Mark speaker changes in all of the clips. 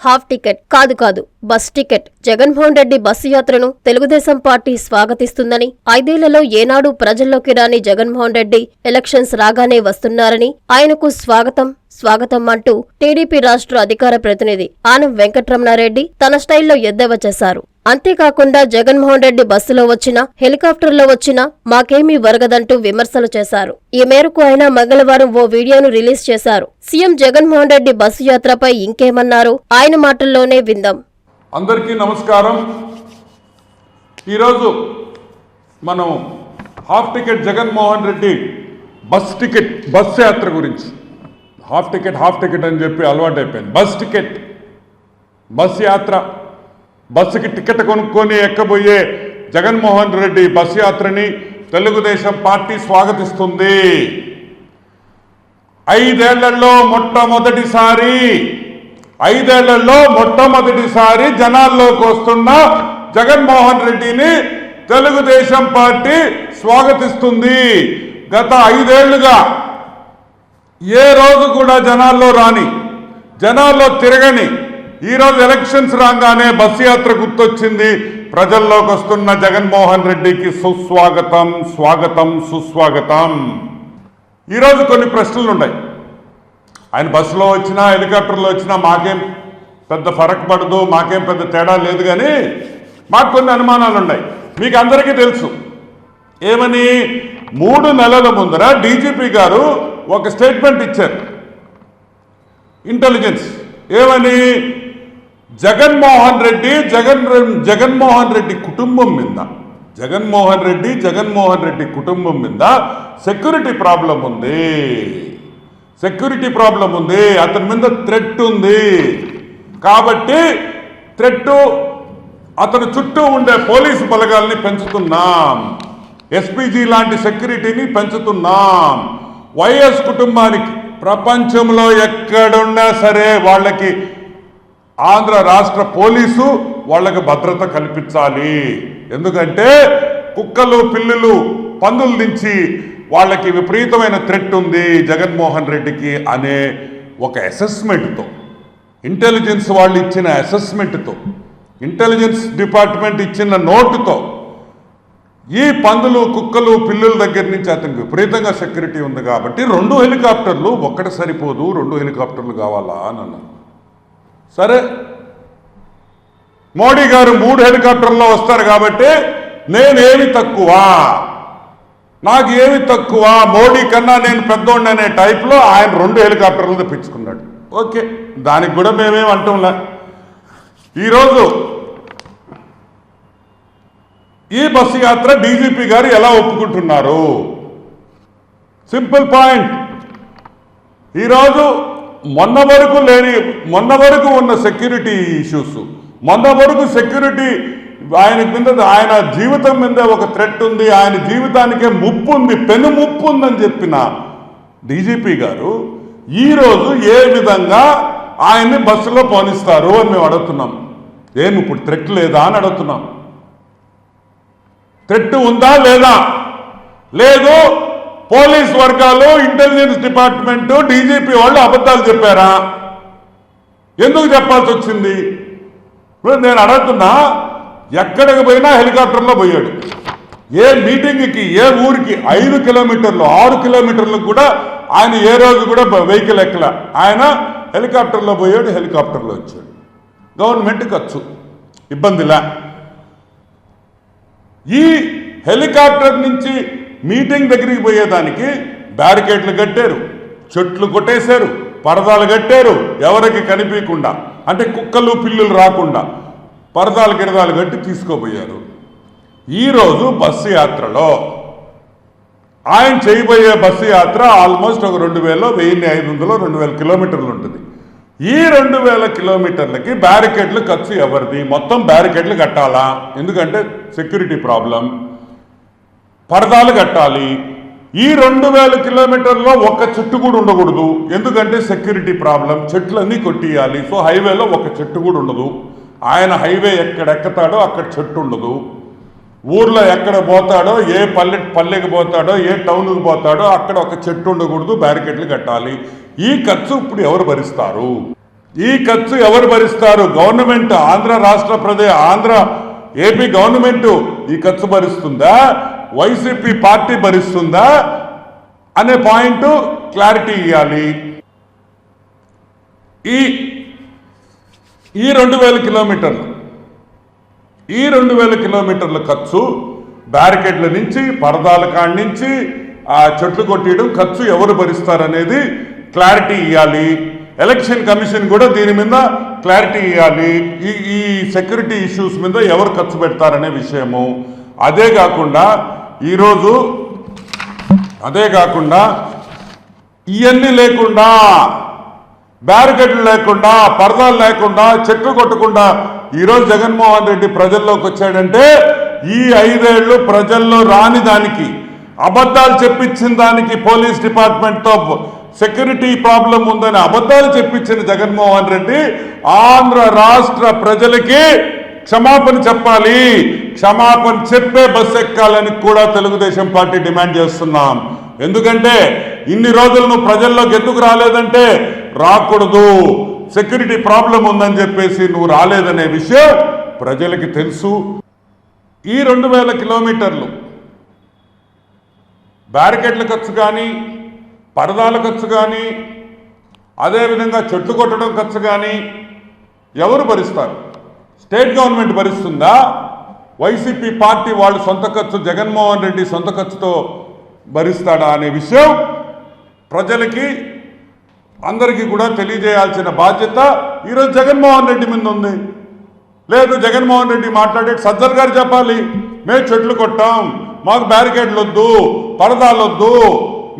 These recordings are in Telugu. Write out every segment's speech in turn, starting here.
Speaker 1: Half ticket. కాదు కాదు. Bus ticket. Jaganmohan Reddy bus యాత్రను తెలుగుదేశం పార్టీ స్వాగతిస్తుందని ఐదేళ్ళలో ఏనాడు ప్రజల్లోకి రాని జగన్మోహన్ రెడ్డి ఎలక్షన్స్ రాగానే వస్తున్నారని ఆయనకు స్వాగతం స్వాగతం అంటూ టీడీపీ రాష్ట్ర అధికార ప్రతినిధి ఆనం వెంకట్రమణారెడ్డి తన స్టైల్లో ఎద్దేవా చేశారు. అంతేకాకుండా జగన్మోహన్ రెడ్డి బస్సులో వచ్చినా హెలికాప్టర్లో వచ్చినా మాకేమీ వరగదంటూ విమర్శలు చేశారు. ఈ మేరకు ఆయన మంగళవారం ఓ వీడియోను రిలీజ్ చేశారు. సీఎం జగన్మోహన్ రెడ్డి బస్సు యాత్రపై ఇంకేమన్నారు? ఆయన మాటల్లోనే విందాం.
Speaker 2: అందరికీ నమస్కారం. ఈరోజు మనం half ticket Jaganmohan Reddy bus ticket bus యాత్ర గురించి. హాఫ్ టికెట్ హాఫ్ టికెట్ అని చెప్పి అలవాటు అయిపోయింది బస్ టికెట్ బస్ యాత్ర బస్సుకి టికెట్ కొనుక్కొని ఎక్కబోయే జగన్మోహన్ రెడ్డి బస్ యాత్రని తెలుగుదేశం పార్టీ స్వాగతిస్తుంది. ఐదేళ్ళలో మొట్టమొదటిసారి ఐదేళ్ళలో మొట్టమొదటిసారి జనాల్లోకి వస్తున్న జగన్మోహన్ రెడ్డిని తెలుగుదేశం పార్టీ స్వాగతిస్తుంది. గత ఐదేళ్ళుగా ఏ రోజు కూడా జనాల్లో రాని జనాల్లో తిరగని ఈరోజు ఎలక్షన్స్ రాగానే బస్సు యాత్ర గుర్తొచ్చింది. ప్రజల్లోకి వస్తున్న జగన్మోహన్ రెడ్డికి సుస్వాగతం స్వాగతం సుస్వాగతం. ఈరోజు కొన్ని ప్రశ్నలు ఉన్నాయి. ఆయన బస్సులో వచ్చినా హెలికాప్టర్లో వచ్చినా మాకేం పెద్ద ఫరక్ పడదు మాకేం పెద్ద తేడా లేదు కానీ మాకు కొన్ని అనుమానాలు ఉన్నాయి. మీకు అందరికీ తెలుసు. ఏమని? మూడు నెలల ముందర డీజీపీ గారు ఒక స్టేట్మెంట్ ఇచ్చారు. ఇంటెలిజెన్స్. ఏమని? జగన్మోహన్ రెడ్డి జగన్ జగన్మోహన్ రెడ్డి కుటుంబం మీద జగన్మోహన్ రెడ్డి జగన్మోహన్ రెడ్డి కుటుంబం మీద సెక్యూరిటీ ప్రాబ్లం ఉంది. సెక్యూరిటీ ప్రాబ్లం ఉంది. అతని మీద థ్రెట్ ఉంది. కాబట్టి థ్రెట్ అతని చుట్టూ ఉండే పోలీసు బలగాల్ని పెంచుతున్నాం. ఎస్పీజీ లాంటి సెక్యూరిటీని పెంచుతున్నాం. వైఎస్ కుటుంబానికి ప్రపంచంలో ఎక్కడున్నా సరే వాళ్ళకి ఆంధ్ర రాష్ట్ర పోలీసు వాళ్ళకి భద్రత కల్పించాలి. ఎందుకంటే కుక్కలు పిల్లులు పందుల నుంచి వాళ్ళకి విపరీతమైన థ్రెట్ ఉంది జగన్మోహన్ రెడ్డికి అనే ఒక అసెస్మెంట్తో ఇంటెలిజెన్స్ వాళ్ళు ఇచ్చిన అసెస్మెంట్తో ఇంటెలిజెన్స్ డిపార్ట్మెంట్ ఇచ్చిన నోటుతో ఈ పందులు కుక్కలు పిల్లుల దగ్గర నుంచి అతనికి విపరీతంగా సెక్యూరిటీ ఉంది కాబట్టి రెండు హెలికాప్టర్లు ఒక్కటి సరిపోదు రెండు హెలికాప్టర్లు కావాలా అని అన్నారు. సరే. మోడీ గారు మూడు హెలికాప్టర్లో వస్తారు కాబట్టి నేనేమి తక్కువ. నాకు ఏమి తక్కువ. మోడీ కన్నా నేను పెద్దోడిని అనే టైప్లో ఆయన రెండు హెలికాప్టర్లు తెప్పించుకున్నాడు. ఓకే. దానికి కూడా మేమేం అంటాంలే. ఈరోజు ఈ బస్సు యాత్ర డీజీపీ గారు ఎలా ఒప్పుకుంటున్నారు? Simple point. ఈరోజు మొన్న వరకు లేని మొన్న వరకు ఉన్న సెక్యూరిటీ ఇష్యూస్ మొన్న వరకు సెక్యూరిటీ ఆయన కింద ఆయన జీవితం మీద ఒక థ్రెట్ ఉంది ఆయన జీవితానికే ముప్పు ఉంది పెను ముప్పు ఉందని చెప్పిన డీజీపీ గారు ఈరోజు ఏ విధంగా ఆయన్ని బస్సులో పోనిస్తారు అని మేము అడుగుతున్నాం. ఏమి ఇప్పుడు థ్రెట్ లేదా అని అడుగుతున్నాం. థ్రెట్ ఉందా లేదా? లేదు పోలీస్ వర్గాలు ఇంటెలిజెన్స్ డిపార్ట్మెంట్ డీజీపీ వాళ్ళు అబద్ధాలు చెప్పారా? ఎందుకు చెప్పాల్సి వచ్చింది? ఇప్పుడు నేను అడుగుతున్నా ఎక్కడికి పోయినా హెలికాప్టర్లో పోయాడు. ఏ మీటింగ్కి ఏ ఊరికి ఐదు కిలోమీటర్లు ఆరు కిలోమీటర్లకు కూడా ఆయన ఏ రోజు కూడా వెహికల్ ఎక్కల. ఆయన హెలికాప్టర్లో పోయాడు హెలికాప్టర్లో వచ్చాడు. గవర్నమెంట్ ఖర్చు ఇబ్బందిలా. ఈ హెలికాప్టర్ నుంచి మీటింగ్ దగ్గరికి పోయేదానికి బ్యారికేడ్లు కట్టారు చెట్లు కొట్టేశారు పరదాలు కట్టారు ఎవరికి కనిపించకుండా అంటే కుక్కలు పిల్లులు రాకుండా పరదాలు గిరదాలు కట్టి తీసుకోపోయారు. ఈరోజు బస్సు యాత్రలో ఆయన చేయబోయే బస్సు యాత్ర ఆల్మోస్ట్ ఒక రెండు వేల వెయ్యి ఐదు వందలు రెండు వేల కిలోమీటర్లు ఉంటుంది. ఈ రెండు వేల కిలోమీటర్లకి బ్యారికేడ్లు ఖర్చు ఎవరిది? మొత్తం బ్యారికేడ్లు కట్టాలా? ఎందుకంటే సెక్యూరిటీ ప్రాబ్లం పరదాలు కట్టాలి. ఈ రెండు వేల కిలోమీటర్లో ఒక్క చెట్టు కూడా ఉండకూడదు. ఎందుకంటే సెక్యూరిటీ ప్రాబ్లం చెట్లన్నీ కొట్టియాలి. సో హైవేలో ఒక చెట్టు కూడా ఉండదు. ఆయన హైవే ఎక్కడ ఎక్కుతాడో అక్కడ చెట్టు ఉండదు. ఊర్లో ఎక్కడ పోతాడో ఏ పల్లె పల్లెకి పోతాడో ఏ టౌన్కి పోతాడో అక్కడ ఒక చెట్టు ఉండకూడదు బ్యారికేడ్లు కట్టాలి. ఈ ఖర్చు ఇప్పుడు ఎవరు భరిస్తారు? ఈ ఖర్చు ఎవరు భరిస్తారు? గవర్నమెంట్ ఆంధ్ర రాష్ట్ర ప్రదేశ్ ఆంధ్ర ఏపీ గవర్నమెంట్ ఈ ఖర్చు భరిస్తుందా? వైసీపీ పార్టీ భరిస్తుందా అనే పాయింట్ క్లారిటీ ఇవ్వాలి ఈ ఈ రెండు వేల కిలోమీటర్లు ఈ రెండు వేల కిలోమీటర్ల ఖర్చు బ్యారికేడ్ల నుంచి పరదాల కాడి నుంచి ఆ చెట్లు కొట్టేయడం ఖర్చు ఎవరు భరిస్తారనేది క్లారిటీ ఇవ్వాలి ఎలక్షన్ కమిషన్ కూడా దీని మీద క్లారిటీ ఇవ్వాలి ఈ ఈ సెక్యూరిటీ ఇష్యూస్ మీద ఎవరు ఖర్చు పెడతారనే విషయము. అదే కాకుండా ఈరోజు అదే కాకుండా ఇవన్నీ లేకుండా బ్యారికేడ్లు లేకుండా పరదాలు లేకుండా చెట్లు కొట్టకుండా ఈరోజు జగన్మోహన్ రెడ్డి ప్రజల్లోకి వచ్చాడంటే ఈ ఐదేళ్ళు ప్రజల్లో రాని దానికి అబద్ధాలు చెప్పించిన దానికి పోలీస్ డిపార్ట్మెంట్తో సెక్యూరిటీ ప్రాబ్లం ఉందని అబద్ధాలు చెప్పించిన జగన్మోహన్ రెడ్డి ఆంధ్ర రాష్ట్ర ప్రజలకి క్షమాపణ చెప్పాలి. క్షమాపణ చెప్పే బస్ ఎక్కాలని కూడా తెలుగుదేశం పార్టీ డిమాండ్ చేస్తున్నాం. ఎందుకంటే ఇన్ని రోజులు నువ్వు ప్రజల్లోకి ఎందుకు రాలేదంటే రాకూడదు. సెక్యూరిటీ ప్రాబ్లం ఉందని చెప్పేసి నువ్వు రాలేదనే విషయం ప్రజలకి తెలుసు. ఈ రెండు వేల కిలోమీటర్లు బ్యారికేడ్ల ఖర్చు కానీ పరదాల ఖర్చు కానీ అదేవిధంగా చెట్లు కొట్టడం ఖర్చు కానీ ఎవరు భరిస్తారు? స్టేట్ గవర్నమెంట్ భరిస్తుందా? వైసీపీ పార్టీ వాళ్ళు సొంత ఖర్చు జగన్మోహన్ రెడ్డి సొంత ఖర్చుతో భరిస్తాడా అనే విషయం ప్రజలకి అందరికీ కూడా తెలియజేయాల్సిన బాధ్యత ఈరోజు జగన్మోహన్ రెడ్డి మీద ఉంది. లేదు జగన్మోహన్ రెడ్డి మాట్లాడే సజ్జర్ గారు చెప్పాలి. మేము చెట్లు కొట్టాం మాకు బ్యారికేడ్లు వద్దు పరదాలు వద్దు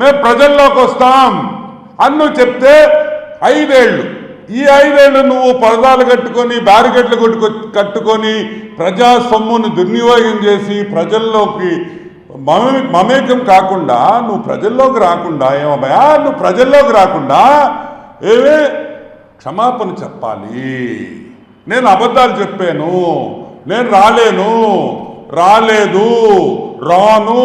Speaker 2: మేము ప్రజల్లోకి వస్తాం అన్ను చెప్తే ఐదేళ్ళు. ఈ ఐదేళ్ళు నువ్వు పరదాలు కట్టుకొని బ్యారికెట్లు కొట్టుకొ కట్టుకొని ప్రజా సొమ్మును దుర్వినియోగం చేసి ప్రజల్లోకి మమే మమేకం కాకుండా నువ్వు ప్రజల్లోకి రాకుండా ఏమయ్యా నువ్వు ప్రజల్లోకి రాకుండా ఏవే క్షమాపణ చెప్పాలి. నేను అబద్ధాలు చెప్పాను నేను రాలేను రాలేదు రాను.